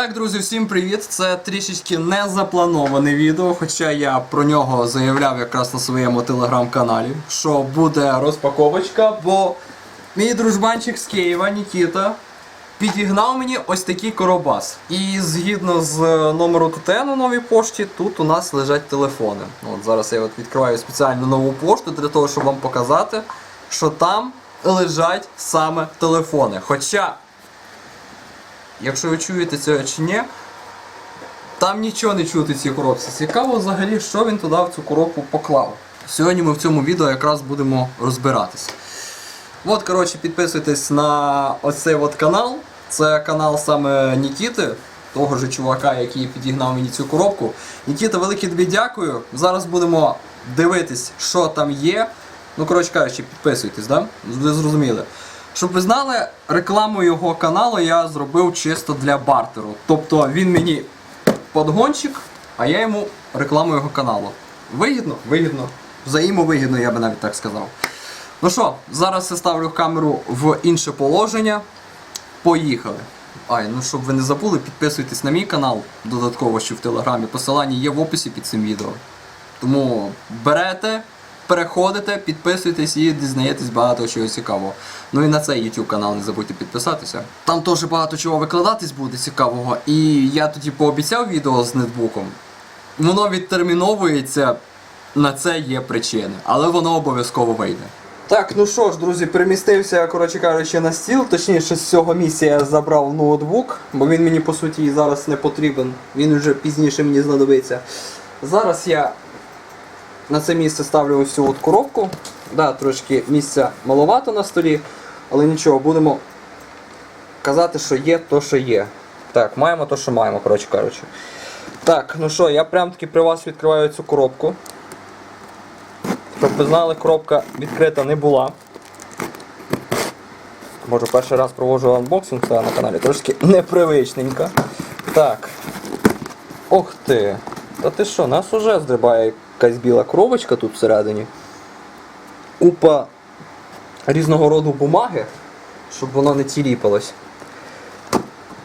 Так, друзі, всім привіт! Це трішечки не заплановане відео, хоча я про нього заявляв якраз на своєму телеграм-каналі, що буде розпаковочка, бо мій дружбанчик з Києва, Нікіта, підігнав мені ось такий коробас. І згідно з номеру ТТ на новій пошті, тут у нас лежать телефони. От зараз я от відкриваю спеціально нову пошту для того, щоб вам показати, що там лежать саме телефони. Хоча Якщо ви чуєте це чи ні, там нічого не чути в цій коробці. Цікаво взагалі, що він туди в цю коробку поклав. Сьогодні ми в цьому відео якраз будемо розбиратися. От, коротше, підписуйтесь на оцей от канал. Це канал саме Нікіти, того ж чувака, який підігнав мені цю коробку. Нікіта, велике тобі дякую. Зараз будемо дивитись, що там є. Ну, коротше кажучи, підписуйтесь, да? Ви зрозуміли. Щоб ви знали, рекламу його каналу я зробив чисто для бартеру. Тобто він мені подгончик, а я йому рекламу його каналу. Вигідно? Вигідно. Взаємовигідно, я би навіть так сказав. Ну що, зараз я ставлю камеру в інше положення. Поїхали. Ай, ну щоб ви не забули, підписуйтесь на мій канал, додатково що в телеграмі. Посилання є в описі під цим відео. Тому берете, переходите, підписуйтесь і дізнаєтесь багато чого цікавого. Ну і на цей YouTube канал не забудьте підписатися. Там теж багато чого викладатись буде цікавого. І я тоді пообіцяв відео з нетбуком. Воно відтерміновується, на це є причини, але воно обов'язково вийде. Так, ну що ж, друзі, перемістився, коротше кажучи, на стіл. Точніше, з цього місця я забрав ноутбук, бо він мені по суті зараз не потрібен. Він вже пізніше мені знадобиться. Зараз я на це місце ставлю ось цю от коробку. Да, трошки місця маловато на столі, але нічого, будемо казати, що є, то що є. Так, маємо то, що маємо, коротше кажучи. Так, ну що, я прям таки при вас відкриваю цю коробку. Щоб ви знали, коробка відкрита не була. Може перший раз проводжу анбоксинг це на каналі, трошки непривичненько. Так. Ох ти. Та ти що, нас уже здрибає якась біла коробочка тут всередині. Купа різного роду бумаги, щоб воно не тіліпалось.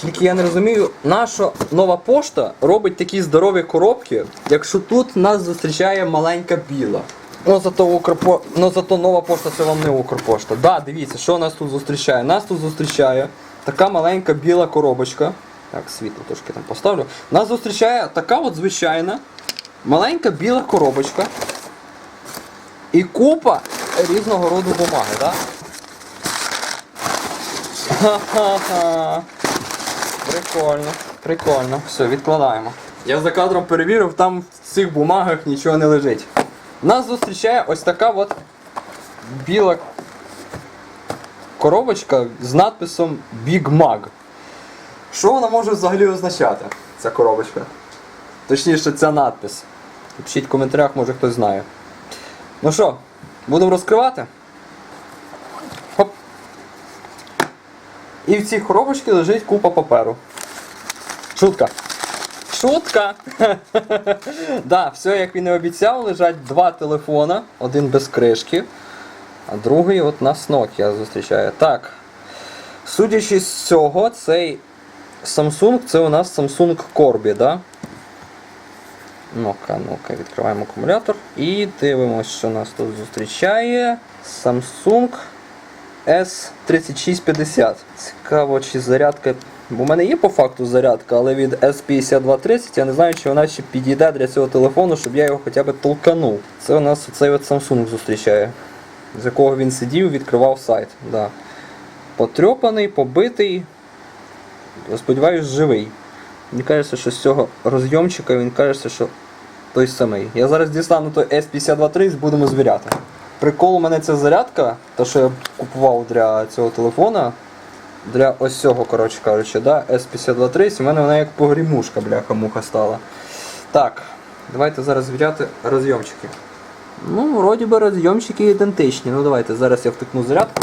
Тільки я не розумію, наша нова пошта робить такі здорові коробки, якщо тут нас зустрічає маленька біла. Ну зато, Укрпо... ну, зато нова пошта це вам не Укрпошта. Да, дивіться, що нас тут зустрічає. Нас тут зустрічає така маленька біла коробочка. Так, світло трошки там поставлю. Нас зустрічає така от звичайна маленька біла коробочка. І купа різного роду бумаги, так? Ха-ха-ха. Прикольно, прикольно. Все, відкладаємо. Я за кадром перевірив, там в цих бумагах нічого не лежить. Нас зустрічає ось така от біла коробочка з надписом Big Mag. Що вона може взагалі означати, ця коробочка? Точніше, ця надпис. Пишіть в коментарях, може хтось знає. Ну що, будемо розкривати? Хоп. І в цій коробочці лежить купа паперу. Шутка. Шутка! да, все, як він і обіцяв, лежать два телефона, один без кришки, а другий от нас Nokia зустрічає. Так. Судячи з цього, цей Samsung це у нас Samsung Corby, да? Ну-ка, ну-ка, відкриваємо акумулятор і дивимося, що нас тут зустрічає. Samsung S3650. Цікаво, чи зарядка. Бо в мене є по факту зарядка, але від S5230 я не знаю, чи вона ще підійде для цього телефону, щоб я його хоча б толканув. Це у нас оцей от Samsung зустрічає, з якого він сидів, відкривав сайт. Да. Потрьопаний, побитий. Сподіваюсь, живий. Мені кажеться, що з цього розйомчика він кажеться, що той самий. Я зараз дістану той S5230, будемо звіряти. Прикол у мене ця зарядка, та що я купував для цього телефона, для ось цього, коротше кажучи, да, S5230, у мене вона як погрімушка, бляха-муха стала. Так, давайте зараз звіряти розйомчики. Ну, вроді би розйомчики ідентичні. Ну давайте, зараз я втикну зарядку.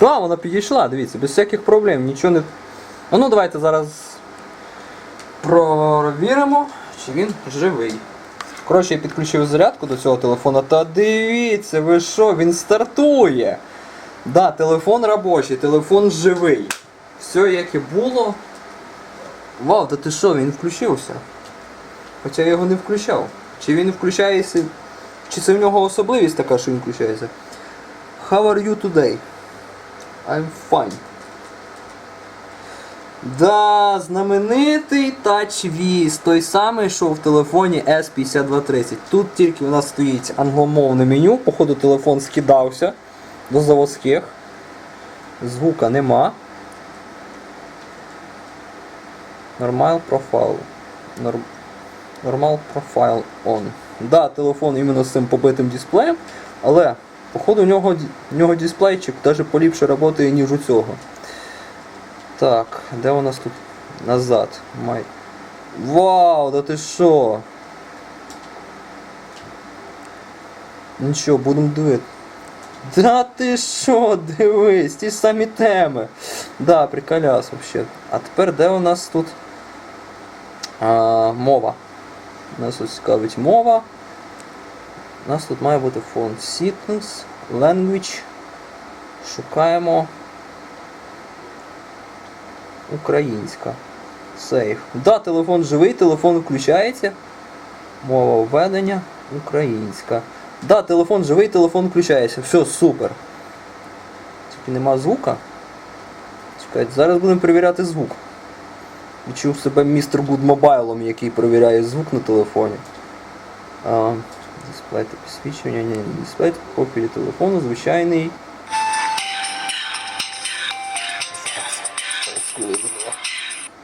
Да, вона підійшла, дивіться, без всяких проблем, нічого не. А ну давайте зараз провіримо, чи він живий. Коротше, я підключив зарядку до цього телефона, та дивіться, ви що, він стартує. Да, телефон робочий, телефон живий. Все як і було. Вау, та ти що, він включився? Хоча я його не включав. Чи він включається. Чи це в нього особливість така, що він включається? How are you today? I'm fine. Да, знаменитий TouchWiz, той самий, що в телефоні S5230. Тут тільки у нас стоїть англомовне меню, походу телефон скидався до заводських. Звука нема. Профайл. Норм... Нормал профайл on. Да, телефон іменно з цим побитим дисплеєм, але походу у нього, у нього дисплейчик навіть поліпше працює, ніж у цього. Так, де у нас тут? Назад. Май. Вау, да ти що? Нічого, будемо дивити. Да ти що, дивись, ті ж самі теми. Да, приколяс вообще. А тепер де у нас тут а, мова? Нас тут цікавить мова. У нас тут має бути фон Settings, Language. Шукаємо. Українська. Сейф. Да, телефон живий, телефон включається. Мова введення. Українська. Да, телефон живий, телефон включається. Все, супер. Тільки нема звука. Чекайте, зараз будемо перевіряти звук. Відчув себе містер Гуд мобайлом, який перевіряє звук на телефоні. А, дисплей та підсвічування, ні, дисплей профілі телефону, звичайний.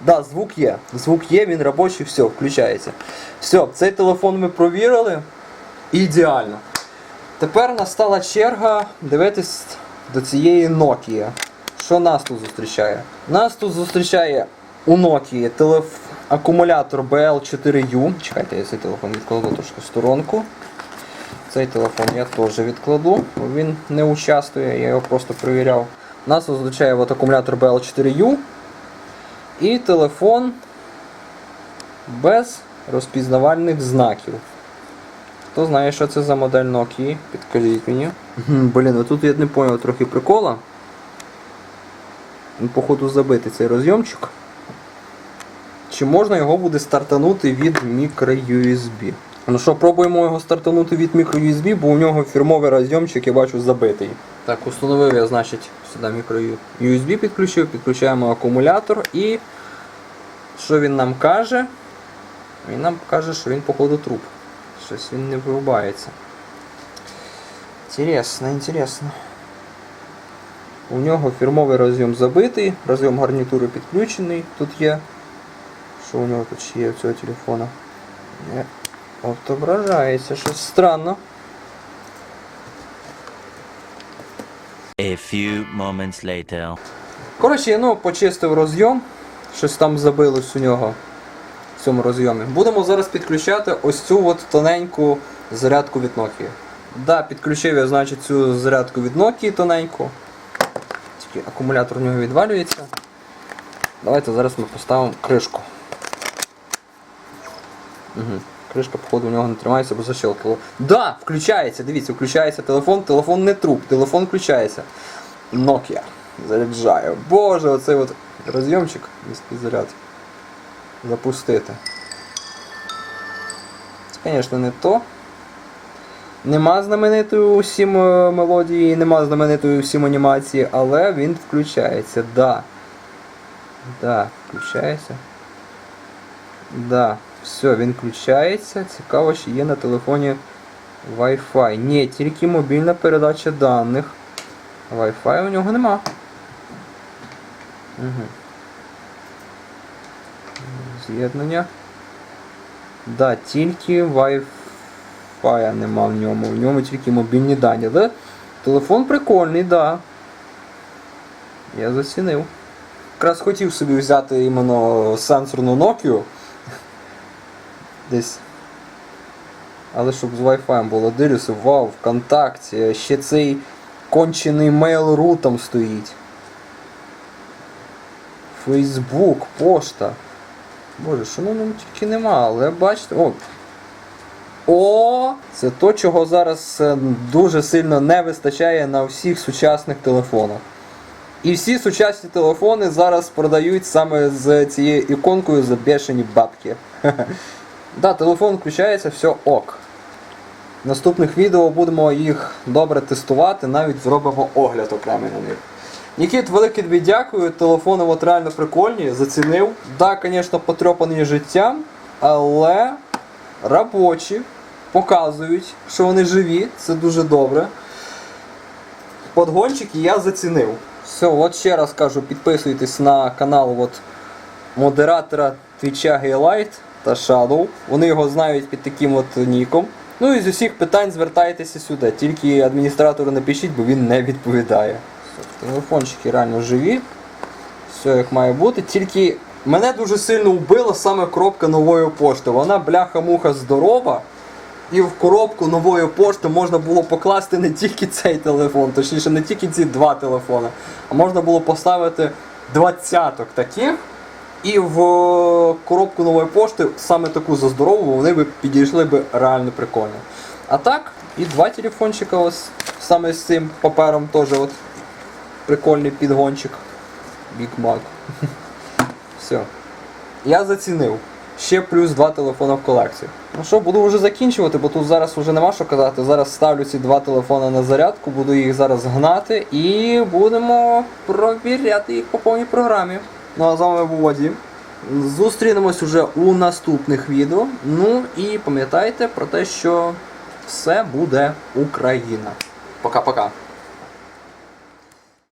Да, звук є. Звук є, він робочий, все, включається. Все, цей телефон ми провірили. Ідеально. Тепер настала черга дивитись до цієї Nokia. Що нас тут зустрічає? Нас тут зустрічає у Nokia телеф... акумулятор BL4U. Чекайте, я цей телефон відкладу трошки в сторонку. Цей телефон я теж відкладу, бо він не участвує, я його просто перевіряв. Нас зустрічає от акумулятор BL4U і телефон без розпізнавальних знаків. Хто знає, що це за модель Nokia, підкажіть мені. Блін, тут я не зрозумів трохи прикола. Походу, забитий цей розйомчик. Чи можна його буде стартанути від microUSB? Ну що, пробуємо його стартанути від microUSB, бо у нього фірмовий розйомчик, я бачу, забитий. Так, установив я, значить, сюди microUSB підключив, підключаємо акумулятор і що він нам каже? Він нам каже, що він, походу, труп. Щось він не вирубається. Інтересно, інтересно. У нього фірмовий розйом забитий, розйом гарнітури підключений. Тут є. Що у нього тут ще є у цього телефона? Отображається, щось странно. Few moments later. Коротше, ну, почистив розйом. Щось там забилось у нього в цьому розйомі. Будемо зараз підключати ось цю от тоненьку зарядку від Nokia. Да, підключив я, значить, цю зарядку від Nokia тоненьку. Тільки акумулятор у нього відвалюється. Давайте зараз ми поставимо кришку. Угу. Кришка, походу, у нього не тримається, бо защелкало. Да, включається, дивіться, включається телефон, телефон не труп, телефон включається. Nokia. Заряджаю. Боже, оцей от розйомчик міський заряд. Запустити. Це, звісно, не то. Нема знаменитої усім е, мелодії, нема знаменитої усім анімації, але він включається, да. Да, включається. Да, все, він включається. Цікаво, чи є на телефоні Wi-Fi. Ні, тільки мобільна передача даних. Wi-Fi у нього нема. Угу. З'єднання. Да, тільки Wi-Fi нема в ньому. В ньому тільки мобільні дані. Але телефон прикольний, да. Я зацінив. Якраз хотів собі взяти іменно сенсорну Nokia. Десь. Але щоб з Wi-Fi було дивлюся, вау, ВКонтакті, ще цей кончений Mail.ru там стоїть. Фейсбук, пошта. Боже, що ну ну, тільки нема, але бачите. О! О! Це то, чого зараз е, дуже сильно не вистачає на всіх сучасних телефонах. І всі сучасні телефони зараз продають саме з цією іконкою за бешені бабки. Да, телефон включається, все ок. В наступних відео будемо їх добре тестувати, навіть зробимо огляд окремий на них. Нікіт, велике тобі дякую. Телефони от реально прикольні, зацінив. Да, звісно, потрьопані життям, але робочі показують, що вони живі, це дуже добре. Подгончики я зацінив. Все, от ще раз кажу, підписуйтесь на канал от модератора Твіча Гейлайт та Shadow. Вони його знають під таким от ніком. Ну і з усіх питань звертайтеся сюди. Тільки адміністратору не пишіть, бо він не відповідає. Телефончики реально живі. Все як має бути. Тільки мене дуже сильно вбила саме коробка нової пошти. Вона бляха-муха здорова. І в коробку нової пошти можна було покласти не тільки цей телефон, точніше не тільки ці два телефони, а можна було поставити двадцяток таких. І в коробку нової пошти саме таку за здорову вони б підійшли б реально прикольно. А так, і два телефончика ось саме з цим папером теж от прикольний підгончик. Big Mac. Все. Я зацінив. Ще плюс два телефони в колекції. Ну що, буду вже закінчувати, бо тут зараз вже нема що казати. Зараз ставлю ці два телефони на зарядку, буду їх зараз гнати і будемо провіряти їх по повній програмі. Ну а з вами був Вадім. Зустрінемось уже у наступних відео. Ну і пам'ятайте про те, що все буде Україна. Пока-пока.